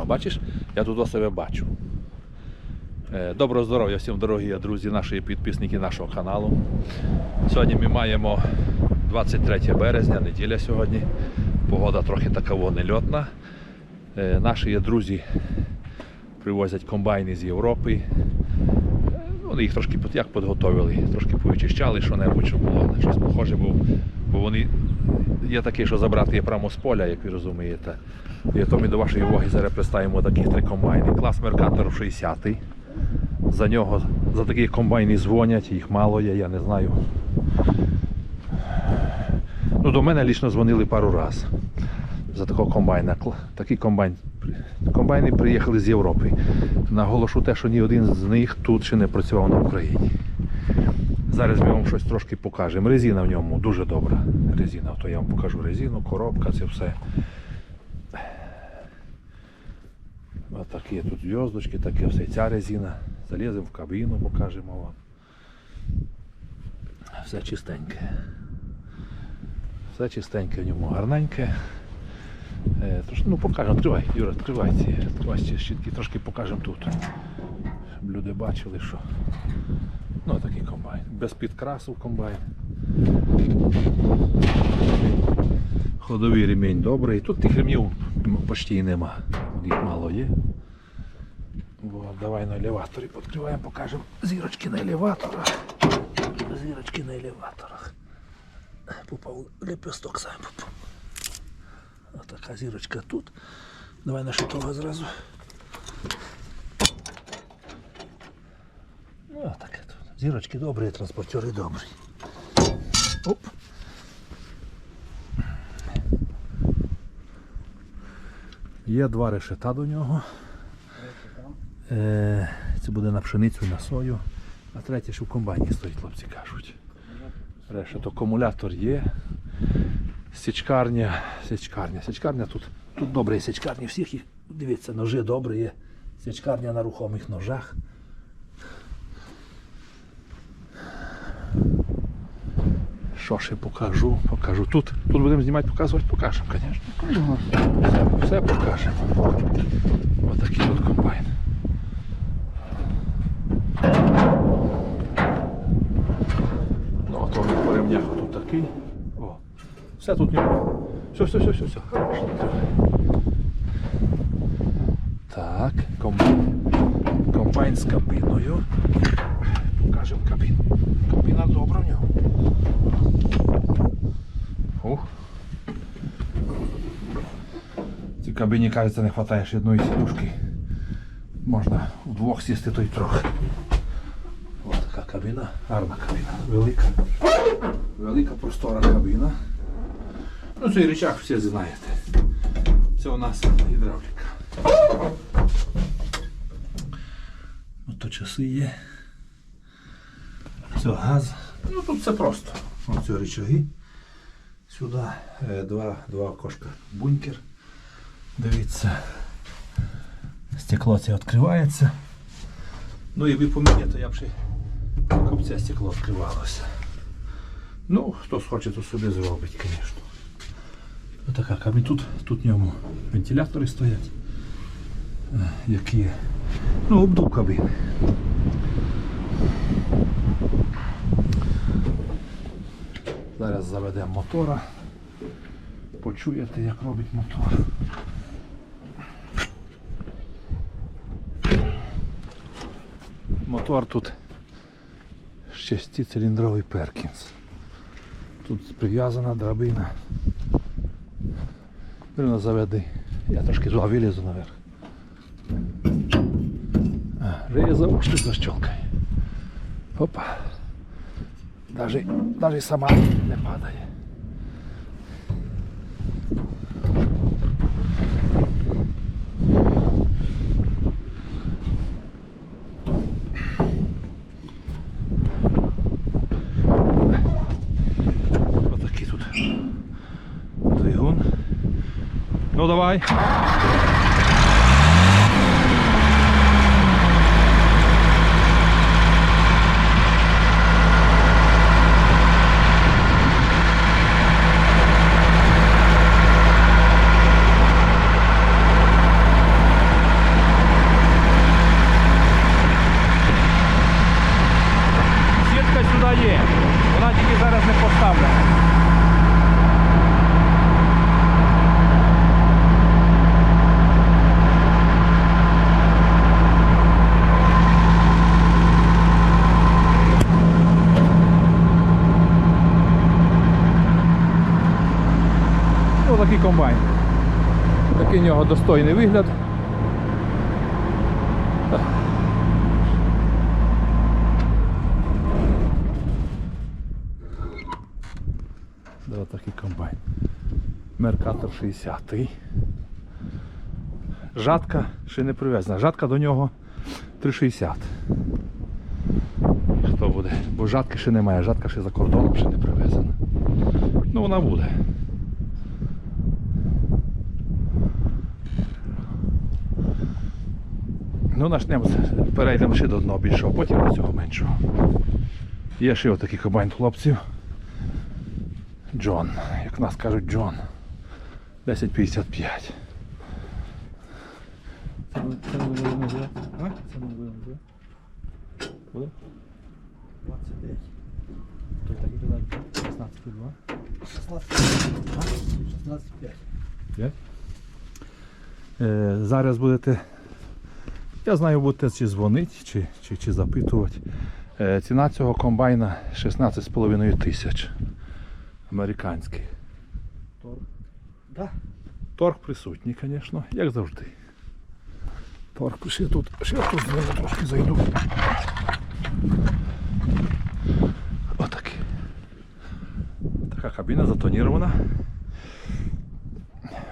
А бачиш, я тут себе бачу. Е, Доброго здоров'я всім, дорогі друзі, наші підписники нашого каналу. Сьогодні ми маємо 23 березня, неділя сьогодні. Погода трохи така во нельотна. Е, Наші друзі привозять комбайни з Європи. Е, Вони їх трошки як підготовили, трошки повичищали, що небудь, щоб було щось похоже, бо, бо вони є такі, що забрати є прямо з поля, як ви розумієте. І то ми до вашої уваги зараз представимо такі три комбайни. Клас Меркатор 60 За нього за такі комбайни дзвонять, їх мало є, я не знаю. Ну, до мене лічно дзвонили пару разів за такого комбайна. Такий комбайн. Комбайни приїхали з Європи. Наголошу те, що ні один з них тут ще не працював на Україні. Зараз ми вам щось трошки покажемо. Резина в ньому дуже добра. Резина, то я вам покажу резину, коробка, це все. Ось такі тут зв'язочки, таке все. Ця резина. Заліземо в кабіну, покажемо вам. Все чистеньке. Все чистеньке в ньому, гарненьке. Е, ну покажемо, відкривай, Юра, відкривай ці, відкривай ці щітки, трошки покажемо тут. Щоб люди бачили, що. Ну такий комбайн. Без підкрасу комбайн. Ходовий ремінь добрий. Тут тих ремнів почти нема. Їх мало є. Вот, давай на елеваторі відкриваємо, покажемо зірочки на елеваторах. Зірочки на елеваторах. Попав лепесток сам попав. Ось така зірочка тут. Давай на шитого зразу. Ну, а таке тут. Зірочки добрі, транспортери добрі. Оп. Є два решета до нього. Е, це буде на пшеницю, на сою. А третє, що в комбайні стоїть, хлопці кажуть. Решет, акумулятор є. Січкарня, січкарня, січкарня тут. Тут добре січкарні, всіх їх. Дивіться, ножи добрі є. Січкарня на рухомих ножах. Що ще покажу? Покажу. Тут, тут будемо знімати, показувати, покажемо, звісно. Все, все покажемо. Ось такий от комбайн. Ну, ми по ремнях тут такий. О, все тут ньому. Все, все, все, все, все. Хорошо. Так, комбайн. Комбайн з кабіною. Покажемо кабіну. Кабіна добра в нього. Ух. В цій кабіні, кажеться, не вистачає ще одної сідушки. Можна вдвох сісти, то й трохи. Ось така кабіна, гарна кабіна, велика. Велика простора кабіна. Ну цей речах всі знаєте. Це у нас гідравліка. Ото часи є. Це газ. Ну тут все просто. Оце речаги. Сюди е, два, два окошка бункер. Дивіться. Стекло це відкривається. Ну і ви поміняєте, я б ще це стекло відкривалося. Ну, хто схоче, то собі зробить, звісно. Отака кабіна. Тут, тут в ньому вентилятори стоять. е, Які. Ну, обдув кабіни. Зараз заведемо мотора. Почуєте, як робить мотор. Мотор тут шестициліндровий Перкінс. Тут прив'язана драбина. Вона заведи. Я трошки туди вилізу наверх. Є заушник защелкає. Опа. Даже, даже сама не падає. Отакий тут двигун. Ну давай. Комбайн. Такий в нього достойний вигляд. Да, такий комбайн. Меркатор 60. Жатка ще не привезена. Жатка до нього 3,60. Хто буде? Бо жатки ще немає, жатка ще за кордоном ще не привезена. Ну вона буде. Ну начнемо, перейдемо ще до одного більшого, потім до цього меншого. Є ще отакий комбайн хлопців. Джон, як нас кажуть, Джон. 1055. Це не буде? А? Це не буде називати? Буде? 29. Той так і казав, 16,2. 16, 5. 5. Е, зараз будете. Я знаю, будете чи дзвонити, чи, чи, чи запитувати. Е, ціна цього комбайна 16,5 тисяч. Американський. Да? Торг присутній, звісно, як завжди. Торг ще тут, ще тут трошки зайду. Отакий. Така кабіна затонірована.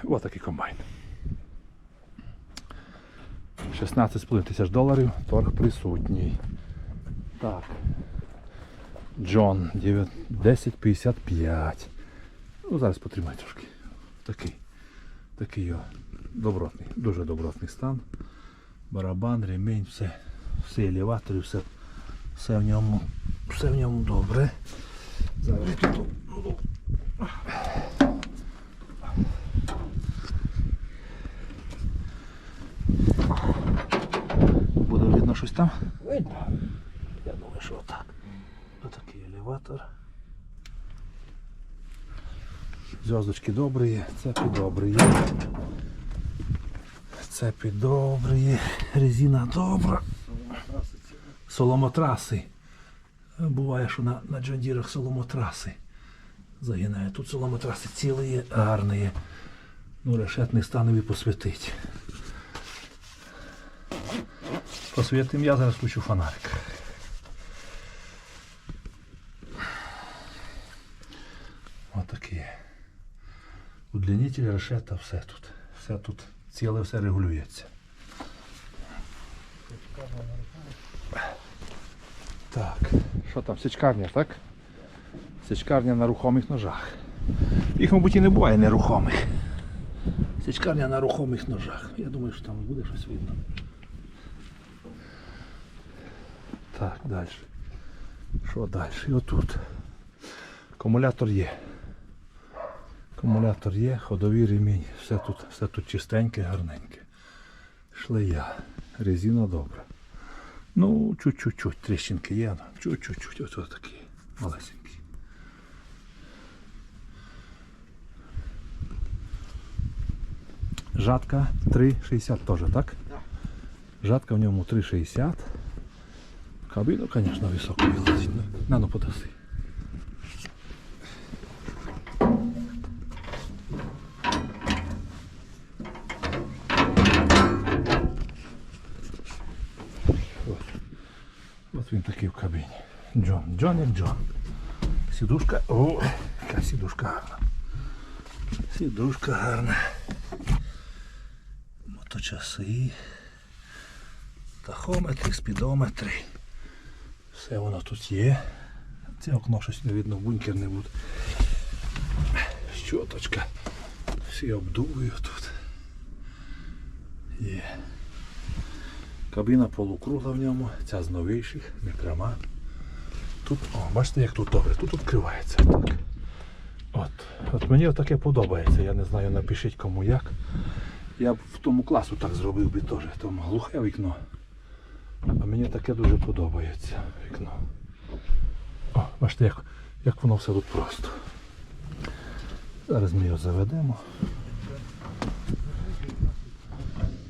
Отакий комбайн. 16,5 тисяч доларів, торг присутній. Так. Джон 1055. Ну, зараз потримай трошки. Такий. Такий його добротний, дуже добротний стан. Барабан, ремінь, все, все елеватори, все, все в ньому, все в ньому добре. Зараз тут. ну, Буде видно щось там? Видно. Я думаю, що так. Отакий елеватор. Зв'язочки добрі є, цепи добрі є. Цепи добрі є, резина добра. Соломотраси. Буває, що на, на джондірах соломотраси. Загинає. Тут соломотраси цілі є, гарні є. Ну, решетний станові посвятить. Посвятим я зараз включу фонарик. Отакі. Удлінитель, решета, все тут. Все тут ціле, все регулюється. Так, що там, січкарня, так? Січкарня на рухомих ножах. Їх, мабуть, і не буває нерухомих. Січкарня на рухомих ножах. Я думаю, що там буде щось видно. Так, далі. Що далі? І отут. Акумулятор є. Акумулятор є, ходовий ремінь. Все тут, все тут чистеньке, гарненьке. Шлея. Резина добра. Ну, чуть-чуть, тріщинки є. ну, Чуть-чуть, ось такі малесенькі. Жатка 3,60 теж, так? Да. Жатка в ньому 3,60. Кабіну, звісно, високо вилазить. ну, На, ну подаси. От він такий в кабіні. Джон. Джон як Джон. Сідушка. О, яка сідушка гарна. Сідушка гарна. Моточаси. Тахометри, спідометри. Все воно тут є. Це окно щось не видно, бункер не буде. Щоточка. Всі обдуваю тут. Є. Кабіна полукругла в ньому, ця з новіших, не пряма. Тут, о, бачите, як тут добре, тут відкривається. Так. От. От мені таке подобається. Я не знаю, напишіть кому як. Я б в тому класу так зробив би теж. Там глухе вікно. А мені таке дуже подобається вікно. О, Бачите, як як воно все тут просто. Зараз ми його заведемо.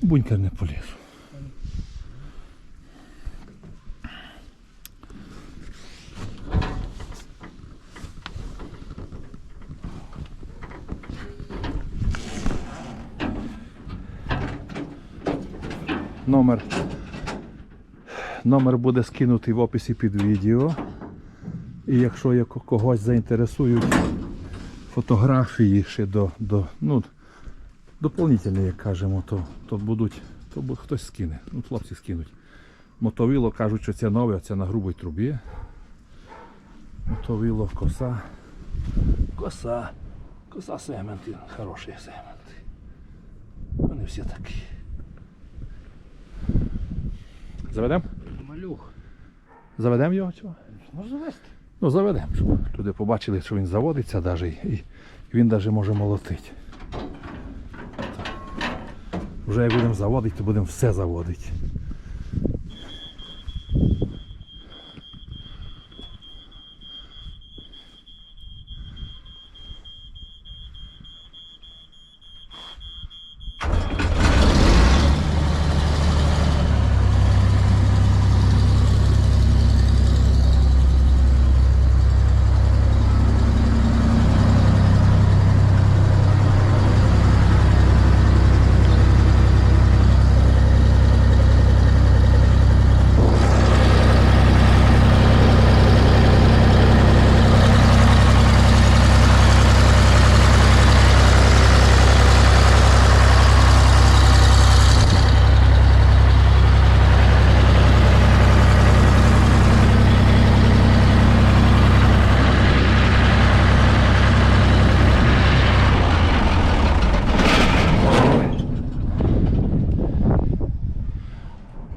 Бунькер не поліз. Номер номер буде скинутий в описі під відео. І якщо когось заінтересують фотографії ще до, до ну, доповнительні, як кажемо, то, то будуть, то бу- хтось скине. Ну, хлопці скинуть. Мотовило кажуть, що це нове, це на грубій трубі. Мотовило, коса. Коса. Коса сегменти, хороші сегменти. Вони всі такі. Заведемо? Малюх. Заведемо його цього? Можна завести. Ну, заведемо, щоб люди побачили, що він заводиться навіть і він навіть може молотити. Вже як будемо заводити, то будемо все заводити.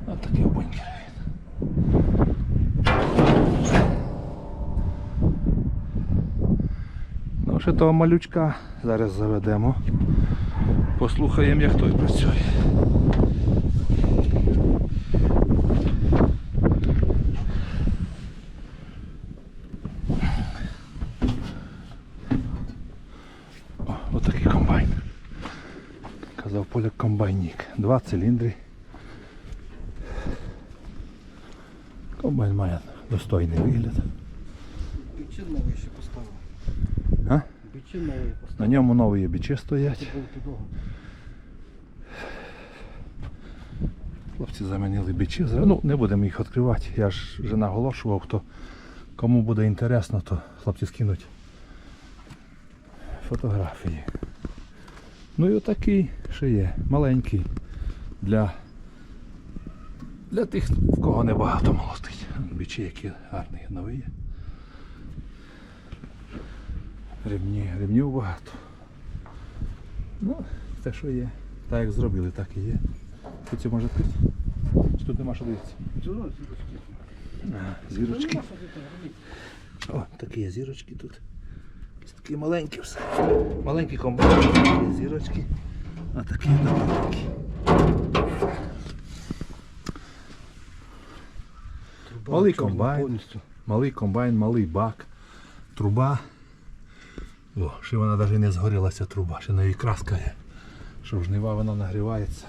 Ось такий бункер він. Ну, ще того малючка зараз заведемо. Послухаємо, як той працює. О, отакий комбайн. Казав поляк комбайнік. Два циліндри. Комбайн має достойний вигляд. Бичин новий ще поставив. Бичин новий На ньому нові бичі стоять. Хлопці замінили. Зра- Ну, не будемо їх відкривати. Я ж вже наголошував, хто кому буде інтересно, то хлопці скинуть фотографії. Ну і отакий ще є, маленький. Для, для тих, в кого небагато молотить. Бичі, які гарні, нові. є. Ремні, ремнів багато. Ну, те, що є. Так як зробили, так і є. Тут це може відкрити? Чи тут нема що дивитися? Чого зірочки? О, такі є зірочки тут. Такі маленькі все. Маленькі комбайни, такі зірочки. А такі маленькі. Малий комбайн. Малий комбайн, малий бак, труба. О, ще вона навіть не згорілася труба, ще навіть краска є. Що жнива вона нагрівається.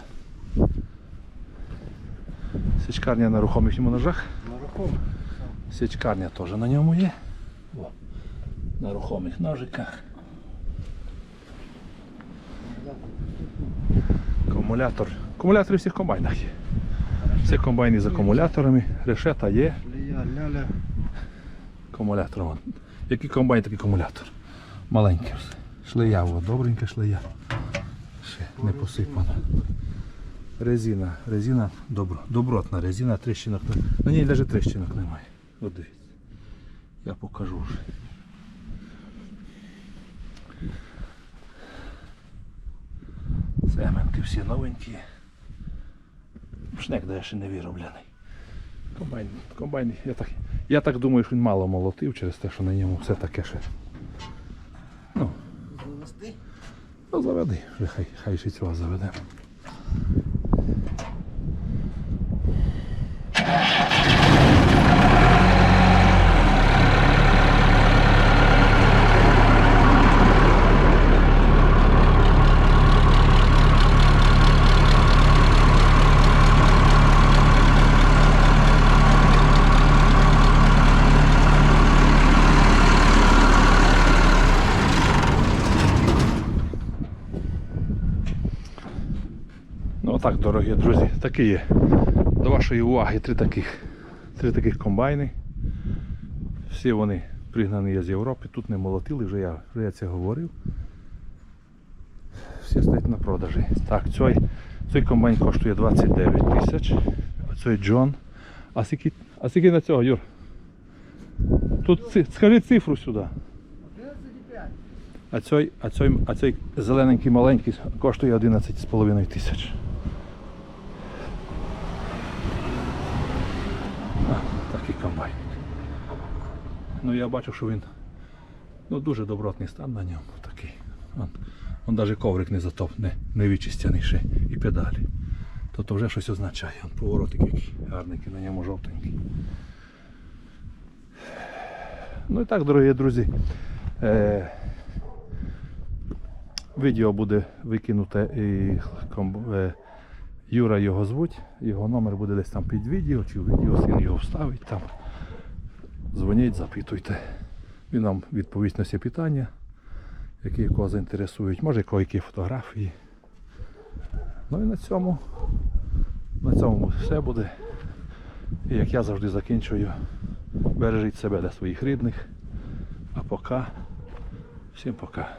Січкарня на рухомих ножах. На рахунок. Січкарня теж на ньому є. О, на рухомих ножиках. Акумулятор. Акумулятори всіх комбайнах є. Всі комбайни з акумуляторами. Решета є. Акумулятор. вон. Який комбайн, такий акумулятор. Маленький все. Шлея, о, добренька шлея. Ще не посипана. Резина. Резина добро, добротна резина, тріщинок. На ній навіть тріщинок немає. От дивіться. Я покажу вже. Семенки всі новенькі. Шнек де ще не вироблений. Комбайн, комбайн, я так, я так думаю, що він мало молотив через те, що на ньому все таке ще. Заведи, хай, хай ще цього заведемо. Отак, дорогі друзі, такі є. До вашої уваги три таких, три таких комбайни. Всі вони пригнані є з Європи, тут не молотили, вже я, вже я це говорив. Всі стоять на продажі. Так, цей, цей комбайн коштує 29 тисяч, цей Джон. А скільки, а скільки на цього, Юр? Тут скажи цифру сюди. 35. А цей, а цей, а цей зелененький маленький коштує 11,5 тисяч. А, Такий комбайн. Ну я бачу, що він ну, дуже добротний стан на ньому такий. Он, он навіть коврик не затоп, не, не вичистяний ще і педалі. Тобто вже щось означає. Он поворотик який гарненький, на ньому жовтенький. Ну і так, дорогі друзі. Е, Відео буде викинуте і е, Юра його звуть, його номер буде десь там під відео, чи в відео син його вставить там. Дзвоніть, запитуйте. Він вам відповість на всі питання, які кого заінтересують. Може, кого які фотографії. Ну і на цьому, на цьому все буде. І як я завжди закінчую, бережіть себе для своїх рідних. А пока, всім пока.